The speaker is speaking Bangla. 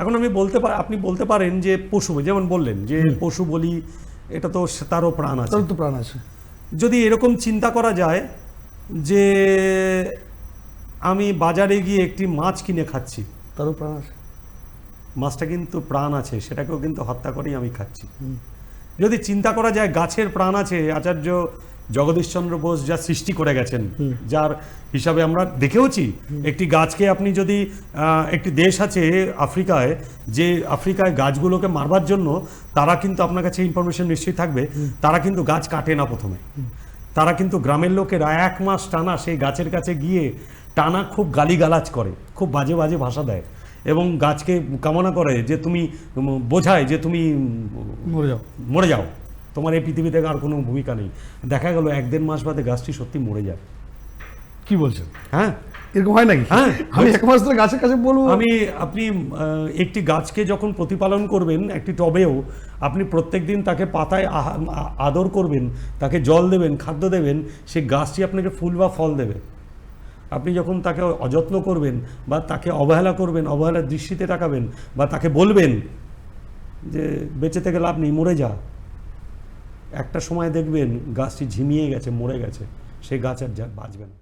এখন আমি বলতে পার আপনি বলতে পারেন যে পশু যেমন বললেন যে পশু বলি এটা তো তারও প্রাণ আছে। তো প্রাণ আছে। যদি এরকম চিন্তা করা যায় যে আমি বাজারে গিয়ে একটি মাছ কিনে খাচ্ছি। তারও প্রাণ আছে। মাছটা কিন্তু প্রাণ আছে সেটাকেও কিন্তু হত্যা করেই আমি খাচ্ছি। যদি চিন্তা করা যায় গাছের প্রাণ আছে আচার্য জগদীশচন্দ্র বোস যা সৃষ্টি করে গেছেন যার হিসাবে আমরা দেখেওছি একটি গাছকে আপনি যদি একটি দেশ আছে আফ্রিকায় যে আফ্রিকায় গাছগুলোকে মারবার জন্য তারা কিন্তু আপনার কাছে ইনফরমেশন নিশ্চয়ই থাকবে তারা কিন্তু গাছ কাটে না প্রথমে। তারা কিন্তু গ্রামের লোকেরা এক মাস টানা সেই গাছের কাছে গিয়ে টানা খুব গালিগালাজ করে খুব বাজে বাজে ভাষা দেয় এবং গাছকে কামনা করে যে তুমি বোঝায় যে তুমি মরে যাও। মরে যাও। তোমার এই পৃথিবীতে আর কোনো ভূমিকা নেই। দেখা গেল এক দেড় মাস বাদে গাছটি সত্যি মরে যায়। কি বলছেন? হ্যাঁ? এরকম হয় নাকি? হ্যাঁ। আমি এক মাস ধরে গাছের কাছে বলব। আমি আপনি একটি গাছকে যখন প্রতিপালন করবেন একটি টবেও আপনি প্রত্যেকদিন তাকে পাতায় আদর করবেন তাকে জল দেবেন খাদ্য দেবেন সে গাছটি আপনাকে ফুল বা ফল দেবে। আপনি যখন তাকে অযত্ন করবেন বা তাকে অবহেলা করবেন অবহেলার দৃষ্টিতে তাকাবেন বা তাকে বলবেন যে বেঁচে থেকে লাভ নেই মরে যা। একটা সময় দেখবেন গাছটি ঝিমিয়ে গেছে মরে গেছে সেই গাছ আর বাঁচবে না।